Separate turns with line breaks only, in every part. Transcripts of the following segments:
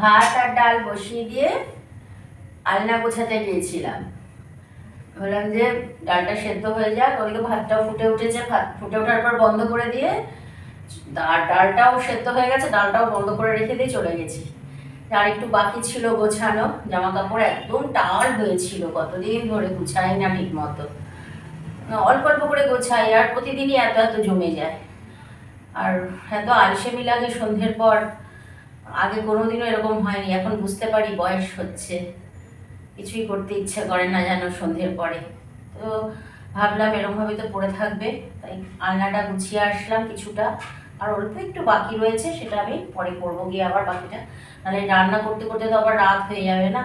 ভাত আর ডাল বসিয়ে দিয়ে আলনা গোছাতে গিয়েছিলাম। বললাম যে ডালটা সেদ্ধ হয়ে যাক, ওদিকে ভাতটাও ফুটে উঠেছে। ভাত ফুটে ওঠার পর বন্ধ করে দিয়ে ডাল ডালটাও সেদ্ধ হয়ে গেছে, ডালটাও বন্ধ করে রেখে দিয়ে চলে গেছি। আর একটু বাকি ছিল গোছানো জামা কাপড় একদম টাল হয়েছিল, কতদিন ধরে গুছাই না ঠিক মতো অল্প অল্প করে গোছাই, আর প্রতিদিনই এত এত জমে যায়। আর এত আলসেমি লাগে সন্ধ্যের পর। আগে কোনোদিনও এরকম হয়নি, এখন বুঝতে পারি বয়স হচ্ছে। কিছুই করতে ইচ্ছে করে না যেন সন্ধ্যের পরে। তো ভাবলাম এরকমভাবে তো পড়ে থাকবে, তাই আলনাটা গুছিয়ে আসলাম কিছুটা। আর অল্প একটু বাকি রয়েছে, সেটা আমি পরে করব গিয়ে আবার বাকিটা। নাহলে রান্না করতে করতে তো আবার রাত হয়ে যাবে না।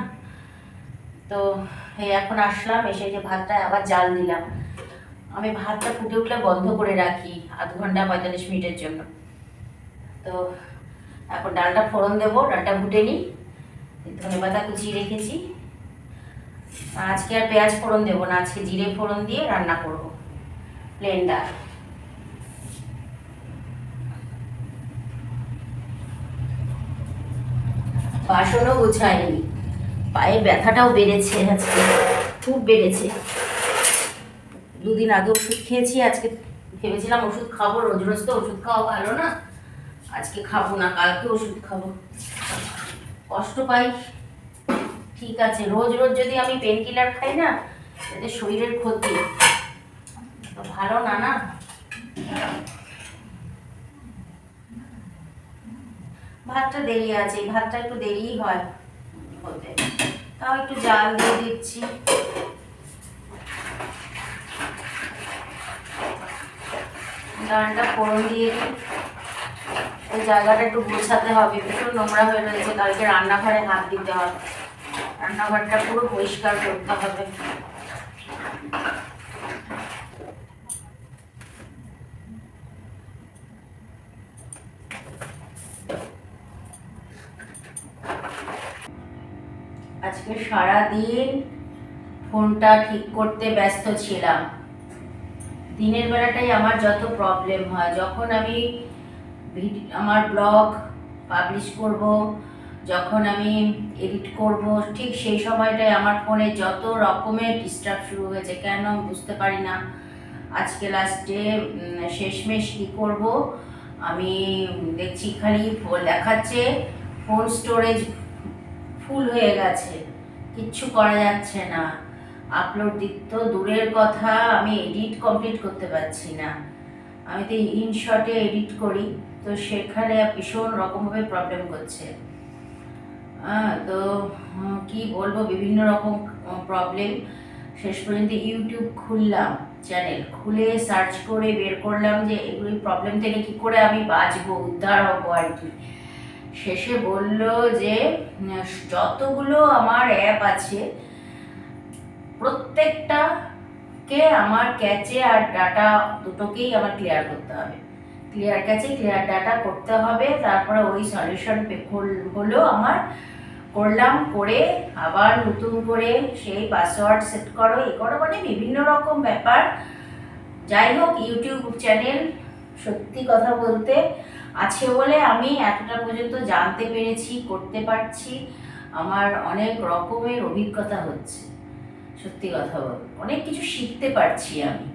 তো এখন আসলাম, এসে যে ভাতটা আবার জাল দিলাম। আমি ভাতটা ফুটে উঠলে বন্ধ করে রাখি, আধ ঘণ্টা পঁয়তাল্লিশ মিনিটের জন্য। তো এখন ডালটা ফোড়ন দেবো, ডালটা ফুটে নিই। ধনে পাতা কুচিয়ে রেখেছি। আজকে আর পেঁয়াজ ফোড়ন দেবো না, আজকে জিরে ফোড়ন দিয়ে রান্না করব প্লেন ডাল। বাসনও গোছায়নি পায়ে ব্যথাটাও বেড়েছে আজকে, খুব বেড়েছে। দুদিন আগে ওষুধ খেয়েছি, আজকে ভেবেছিলাম ওষুধ খাব, রোজ রোজ তো ওষুধ খাওয়া ভালো না। আজকে খাব না, কালকে ওষুধ খাব। কষ্ট পাই। ঠিক আছে, রোজ রোজ যদি আমি পেন কিলার খাই না এতে শরীরের ক্ষতি। ভালো না না? ভাতটা দেরি আছে ভাতটা একটু দেরিই হয় হতে। তাও একটু জাল দিয়ে দিচ্ছি। ডালটা ফোড়ন দিয়ে দিই। ওই জায়গাটা একটু গোছাতে হবে ভীষণ নোংরা হয়ে রয়েছে, কালকে রান্নাঘরে হাত দিতে হবে। রান্নাঘরটা পুরো পরিষ্কার করতে হবে। আজকে সারা দিন ফোনটা ঠিক করতে ব্যস্ত ছিলাম। দিনের বেলাটাই আমার যত প্রবলেম হয়, যখন আমি আমার ব্লগ পাবলিশ করব, যখন আমি এডিট করব, ঠিক সেই সময়টায় আমার ফোনে যত রকমের ডিস্টার্ব শুরু হয়েছে, কেন আমি বুঝতে পারি না। আজকে লাস্টে শেষমেশ কী করব? আমি দেখছি খালি দেখাচ্ছে ফোন স্টোরেজ ফুল হয়ে গেছে, কিচ্ছু করা যাচ্ছে না। আপলোড দিত দূরের কথা, আমি এডিট কমপ্লিট করতে পারছি না। আমি তো ইনশটে এডিট করি, তো সেখানে ভীষণ রকমভাবে প্রবলেম করছে। তো কি বলব, বিভিন্ন রকম প্রবলেম শেষ পর্যন্ত ইউটিউব খুললাম চ্যানেল খুলে সার্চ করে বের করলাম যে, এগুলি প্রবলেম থেকে কি করে আমি বাঁচবো, উদ্ধার হব আর কি। শেষে বলল যে যতগুলো আমার অ্যাপ আছে প্রত্যেকটাকে আমার ক্যাচে আর ডাটা দুটোকেই আমার ক্লিয়ার করতে হবে। ক্লিয়ার ক্যাচে ক্লিয়ার ডাটা করতে হবে, তারপরে ওই সলিউশন হলো আমার করলাম করে, আবার নতুন করে সেই পাসওয়ার্ড সেট করো, এ করো মানে বিভিন্ন রকম ব্যাপার। যাই হোক ইউটিউব চ্যানেল সত্যি কথা বলতে আছে বলে আমি এতটা পর্যন্ত জানতে পেরেছি, করতে পারছি। আমার অনেক রকমের অভিজ্ঞতা হচ্ছে। সত্যি কথা বল। অনেক কিছু শিখতে পারছি আমি।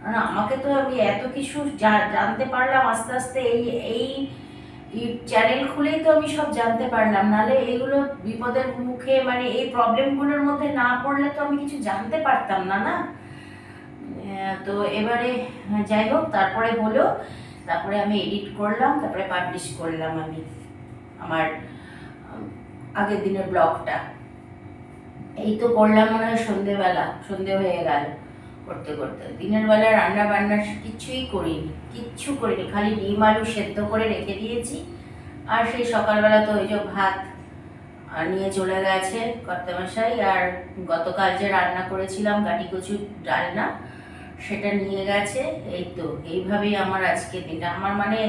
কারণ আমাকে তো আমি এত কিছু জানতে পারলাম আস্তে আস্তে এই এই চ্যানেল খুলেই তো আমি সব জানতে পারলাম। নাহলে এইগুলো বিপদের মুখে মানে এই প্রবলেমগুলোর মধ্যে না পড়লে তো আমি কিছু জানতে পারতাম না না? তো এবারে যাই হোক, তারপরে হলো, তারপরে আমি এডিট করলাম, তারপরে পাবলিশ করলাম আমি আমার আগের দিনের ব্লগটা। এই তো করলাম মনে হয় সন্ধেবেলা, সন্ধে হয়ে গেল করতে করতে। দিনের বেলা রান্না বান্না কিচ্ছুই করিনি, কিচ্ছু করিনি, খালি ডিম আলু সেদ্ধ করে রেখে দিয়েছি। আর সেই সকালবেলা তো ওই যে ভাত নিয়ে চলে গেছে কর্তামশাই। আর গতকাল যে রান্না করেছিলাম কাটি কচুর ডালনা, সেটা নিয়ে গেছে। এই তো, এইভাবেই আমার আজকে দিনটা। আমার মানে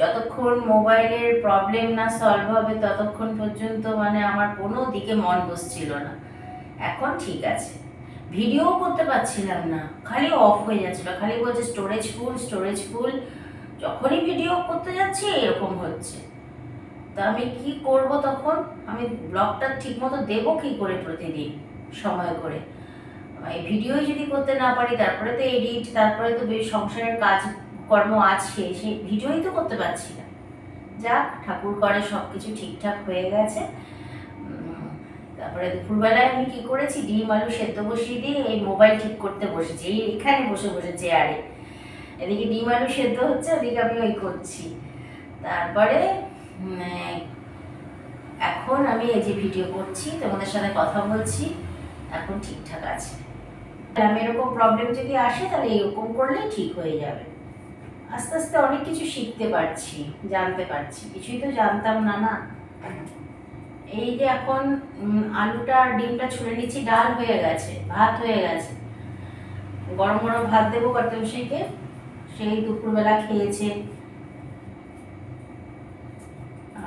যতক্ষণ মোবাইলের প্রবলেম না সলভ হবে, ততক্ষণ পর্যন্ত মানে আমার কোনো দিকে মন বসছিল না। এখন ঠিক আছে। ভিডিও করতে পারছিলাম না। খালি অফ হয়ে যাচ্ছিল। খালি বলছে স্টোরেজ ফুল স্টোরেজ ফুল যখনই ভিডিও করতে যাচ্ছি, এরকম হচ্ছে। তা আমি কি করব তখন? আমি ব্লগটা ঠিকমতো দেবো কি করে প্রতিদিন? সময় করে। এই ভিডিওই যদি করতে না পারি, তারপরে তো এডিট তারপরে তো বেশ সংসারের কাজ, কর্ম আছে। সেই ভিডিওই তো করতে পারছি না। যাক, ঠাকুর করে সব কিছু ঠিকঠাক হয়ে গেছে। তারপরে দুপুরবেলায় আমি কি করেছি? ডিম আলু সেদ্ধ বসিয়ে দিয়ে এই মোবাইল ঠিক করতে বসেছি। এই এখানে বসে বসে চেয়ারে এদিকে ডিম আলু সেদ্ধ হচ্ছে, ওদিকে আমি ওই করছি। তারপরে এখন আমি এই যে ভিডিও করছি, তোমাদের সাথে কথা বলছি, এখন ঠিকঠাক আছে। আমি এরকম প্রবলেম যদি আসে, তাহলে এরকম করলেই ঠিক হয়ে যাবে। আস্তে আস্তে অনেক কিছু শিখতে পারছি, জানতে পারছি। কিছুই তো জানতাম না না। এই যে এখন আলুটা আর ডিমটা ছুলে নিচ্ছি, ডাল হয়ে গেছে, ভাত হয়ে গেছে। গরম গরম ভাত দেবো কর্তবশীকে সেই দুপুরবেলা খেয়েছে।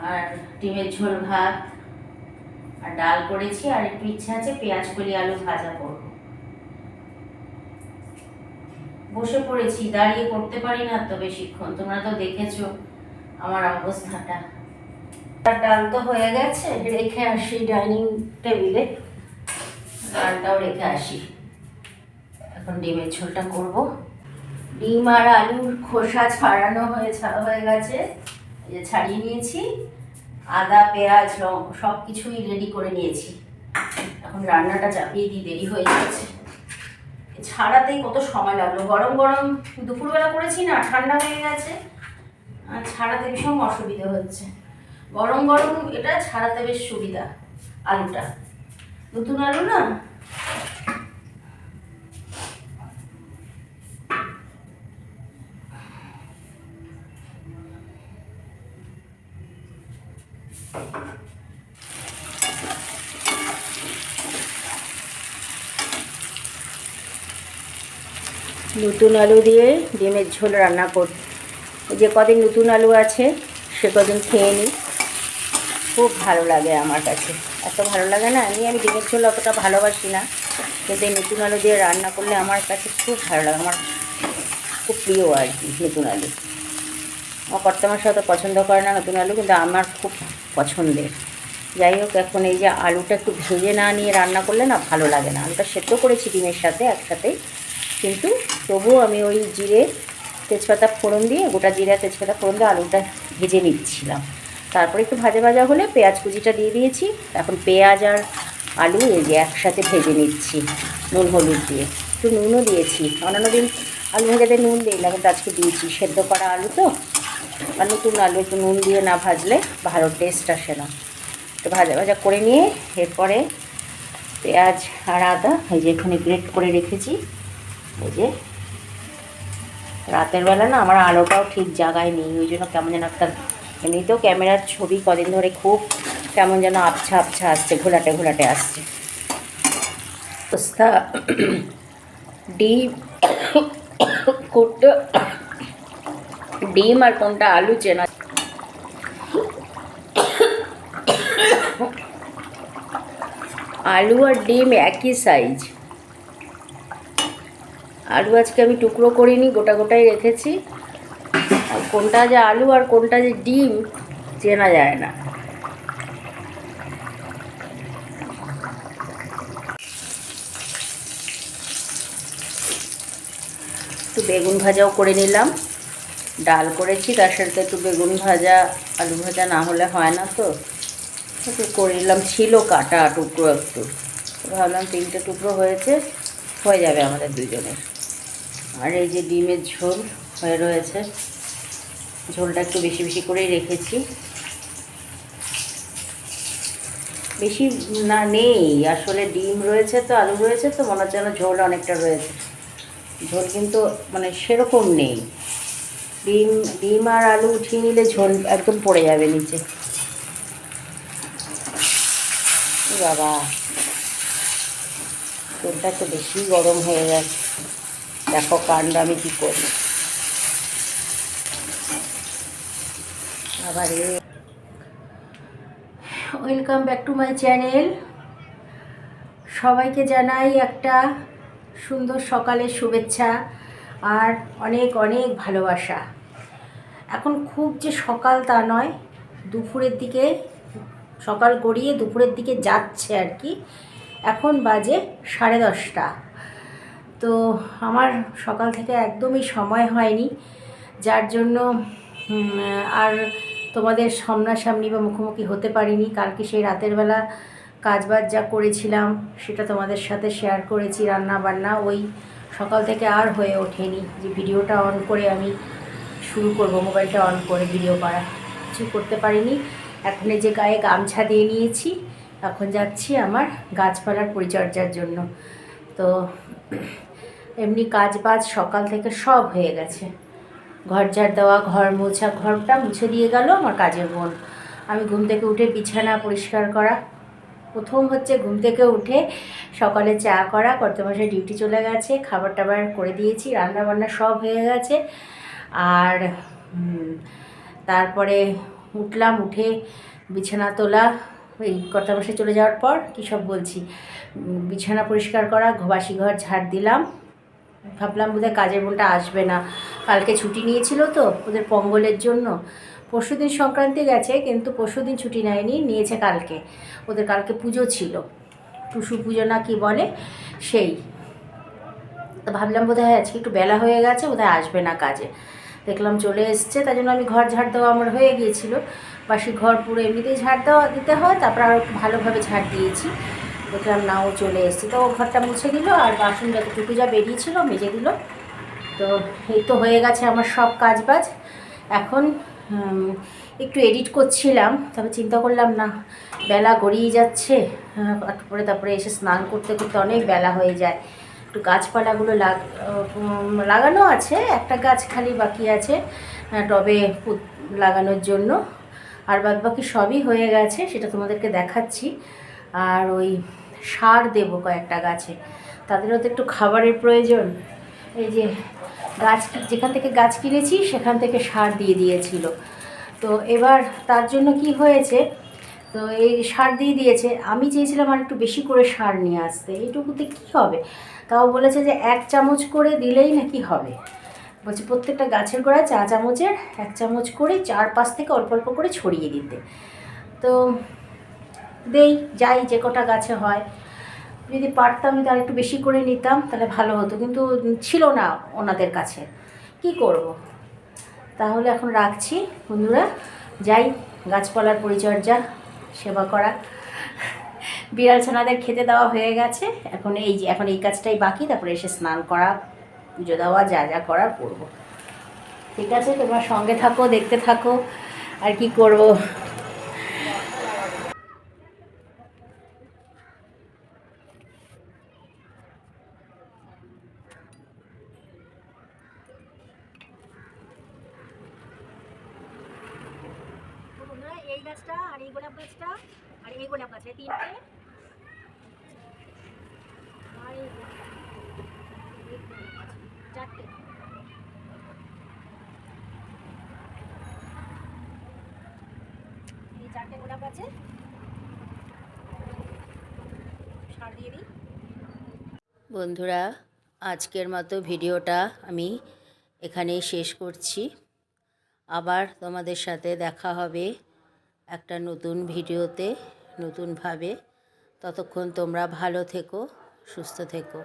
আর ডিমের ঝোল ভাত, আর ডাল করেছি, আর একটু ইচ্ছা আছে পেঁয়াজ কলি আলু ভাজা করব। বসে পড়েছি, দাঁড়িয়ে করতে পারি না তো বেশিক্ষণ, তোমরা তো দেখেছ আমার অবস্থাটা। ডাল তো হয়ে গেছে রেখে আসি ডাইনিং টেবিলে। ডালটাও রেখে আসি। এখন ডিমের ঝোলটা করব। ডিম আর আলুর খোসা ছাড়ানো হয়ে হয়ে গেছে। যে ছাড়িয়ে নিয়েছি। আদা পেঁয়াজ লং সব কিছুই রেডি করে নিয়েছি। এখন রান্নাটা চাপিয়ে দিই দেরি হয়ে যাচ্ছে। ছাড়াতেই কত সময় লাগল। গরম গরম দুপুরবেলা করেছি না ঠান্ডা হয়ে গেছে। আর ছাড়াতে ভীষণ অসুবিধা হচ্ছে। গরম গরম এটা ছাড়াতে বেশ সুবিধা, আলুটা। নতুন আলু না? নতুন আলু দিয়ে ডিমের ঝোল রান্না কর যে কদিন নতুন আলু আছে, সে কদিন খেয়ে নিই খুব ভালো লাগে আমার কাছে। এত ভালো লাগে না, আমি আমি ডিমের ঝোল অতটা ভালোবাসি না। কিন্তু এই নতুন আলু দিয়ে রান্না করলে আমার কাছে খুব ভালো লাগে, আমার খুব প্রিয় আর কি নতুন আলু। আমার কর্তামার সাথে পছন্দ করে না নতুন আলু, কিন্তু আমার খুব পছন্দের। যাই হোক, এখন এই যে আলুটা একটু ভেজে না নিয়ে রান্না করলে না ভালো লাগে না। আলুটা সেদ্ধ করেছি ডিমের সাথে একসাথে কিন্তু তবুও আমি ওই জিরে তেজপাতা ফোড়ন দিয়ে, গোটা জিরা তেজপাতা ফোড়ন দিয়ে আলুটা ভেজে নিচ্ছিলাম। তারপরে একটু ভাজা ভাজা হলে পেঁয়াজ কুচিটা দিয়ে দিয়েছি। এখন পেঁয়াজ আর আলু এই যে একসাথে ভেজে নিচ্ছি, নুন, হলুদ দিয়ে। একটু নুনও দিয়েছি। অন্যান্য দিন আলু ভাজাতে নুন দিই না কিন্তু আজকে দিয়েছি। সেদ্ধ করা আলু তো। আর নতুন আলু একটু নুন দিয়ে না ভাজলে ভালো টেস্ট আসে না। তো ভাজা ভাজা করে নিয়ে এরপরে পেঁয়াজ আর আদা, এই যে এখানে গ্রেট করে রেখেছি। এই যে রাতের বেলা না আমার আলোটাও ঠিক জায়গায় নেই ওই জন্য কেমন যেন একটা এমনিতেও ক্যামেরার ছবি কদিন ধরে খুব কেমন যেন আবছা আবছা আসছে, ঘোলাটে ঘোলাটে আসছে। অবস্থা ডিম কোনটা ডিম আর কোনটা আলু চেনা। আলু আর ডিম একই সাইজ আলু আজকে আমি টুকরো করিনি, গোটা গোটাই রেখেছি। কোনটা যে আলু আর কোনটা যে ডিম চেনা যায় না। একটু বেগুন ভাজাও করে নিলাম। ডাল করেছি, তার সাথে একটু বেগুন ভাজা, আলু ভাজা না হলে হয় না তো। একটু করে নিলাম, ছিল কাটা টুকরো একটু। ভাবলাম তিনটে টুকরো হয়েছে, হয়ে যাবে আমাদের দুজনের। আর এই যে ডিমের ঝোল হয়ে রয়েছে। ঝোলটা একটু বেশি বেশি করেই রেখেছি। বেশি না নেই, আসলে ডিম রয়েছে তো, আলু রয়েছে তো, মনে হচ্ছে ঝোল অনেকটা রয়েছে। ঝোল কিন্তু মানে সেরকম নেই। ডিম ডিম আর আলু উঠিয়ে নিলে ঝোল একদম পড়ে যাবে নিচে। বাবা তেলটা তো বেশি গরম হয়ে গেছে দেখো কাণ্ড আমি কী করি আবার welcome back to my channel সবাইকে জানাই একটা সুন্দর সকালের শুভেচ্ছা আর অনেক অনেক ভালোবাসা। এখন খুব যে সকাল তা নয়, দুপুরের দিকে সকাল গড়িয়ে দুপুরের দিকে যাচ্ছে আর কি। এখন বাজে সাড়ে দশটা। তো আমার সকাল থেকে একদমই সময় হয়নি, যার জন্য আর তোমাদের সামনাসামনি বা মুখোমুখি হতে পারিনি। কালকে সেই রাতের বেলা কাজবাজ যা করেছিলাম, সেটা তোমাদের সাথে শেয়ার করেছি রান্না বান্না ওই সকাল থেকে আর হয়ে ওঠেনি যে ভিডিওটা অন করে আমি শুরু করব, মোবাইলটা অন করে ভিডিও করা। কিছু করতে পারিনি। এখন যে গায়ে গামছা দিয়ে নিয়েছি, এখন যাচ্ছি আমার গাছপালার পরিচর্যার জন্য। তো এমনি কাজ বাজ সকাল থেকে সব হয়ে গেছে। ঘর ঝাড় দেওয়া, ঘর মোছা, ঘরটা মুছে দিয়ে গেল আমার কাজের বোন আমি ঘুম থেকে উঠে বিছানা পরিষ্কার করা। প্রথম হচ্ছে ঘুম থেকে উঠে সকালে চা করা কর্তমাসে ডিউটি চলে গেছে খাবার টাবার করে দিয়েছি রান্না বান্না সব হয়ে গেছে। আর তারপরে উঠলাম, উঠে বিছানা তোলা ওই কর্তাবাসে চলে যাওয়ার পর কী সব বলছি? বিছানা পরিষ্কার করা বাসি ঘর ঝাড় দিলাম। ভাবলাম বোধহয় কাজের বোনটা আসবে না। কালকে ছুটি নিয়েছিল তো, ওদের পঙ্গলের জন্য। পরশুদিন সংক্রান্তি গেছে, কিন্তু পরশুদিন ছুটি নেয়নি, নিয়েছে কালকে। ওদের কালকে পুজো ছিল। টুসু পুজো না কি বলে, সেই। তো ভাবলাম বোধহয় আজকে একটু বেলা হয়ে গেছে, বোধহয় আসবে না কাজে। দেখলাম চলে এসছে তাই জন্য আমি ঘর ঝাড় দেওয়া আমার হয়ে গিয়েছিল। বাসি ঘর পুরো এমনিতেই ঝাড় দেওয়া, দিতে হয়, তারপর আরও ভালোভাবে ঝাড় দিয়েছি। দেখলাম না ও চলে এসছে। তো ও ঘরটা মুছে দিল, আর বাসন যতটুকু যা বেরিয়েছিল, মেজে দিল। তো এই তো হয়ে গেছে আমার সব কাজ বাজ এখন একটু এডিট করছিলাম, তবে চিন্তা করলাম না, বেলা গড়িয়ে যাচ্ছে তারপরে তারপরে এসে স্নান করতে করতে অনেক বেলা হয়ে যায়। একটু গাছপালাগুলো লাগ লাগানো আছে, একটা গাছ খালি বাকি আছে টবে লাগানোর জন্য। আর বাদ বাকি সবই হয়ে গেছে, সেটা তোমাদেরকে দেখাচ্ছি। আর ওই সার দেবো কয়েকটা গাছে, তাদেরও তো একটু খাবারের প্রয়োজন। এই যে গাছ যেখান থেকে গাছ কিনেছি, সেখান থেকে সার দিয়ে দিয়েছিল। তো এবার তার জন্য কি হয়েছে? তো এই সার দিয়ে দিয়েছে। আমি চেয়েছিলাম আর একটু বেশি করে সার নিয়ে আসতে। এইটুকুতে কী হবে? তাও বলেছে যে এক চামচ করে দিলেই নাকি হবে। বলছে, প্রত্যেকটা গাছের গোড়ায় চা চামচের এক চামচ করে চার পাশ থেকে অল্প অল্প করে ছড়িয়ে দিতে। তো দেই, যাই, যে কটা গাছে হয়। যদি পারতাম আর একটু বেশি করে নিতাম, তাহলে ভালো হতো। কিন্তু ছিল না ওনাদের কাছে। কি করব। তাহলে এখন রাখছি, বন্ধুরা। যাই, গাছপালার পরিচর্যা, সেবা করা। বিড়াল ছানাদের খেতে দেওয়া হয়ে গেছে। এখন এই যে, এখন এই কাজটাই বাকি। তারপরে এসে স্নান করা, পুজো দেওয়া, যা যা করার করব। ঠিক আছে? তোমরা সঙ্গে থাকো, দেখতে থাকো। আর কি করব এই গাছটা আর এই গোলাপ গাছটা আর এই গোলাপ গাছ এই তিনটে আর এই গোলাপ গাছ। এই গোলাপ গাছ। চারটে এই চারটে গোলাপ আছে সার দিয়ে দিই। বন্ধুরা, আজকের মতো ভিডিওটা আমি এখানেই শেষ করছি। আবার তোমাদের সাথে দেখা হবে একটা নতুন ভিডিওতে নতুনভাবে। ততক্ষণ তোমরা ভালো থেকো, সুস্থ থেকো।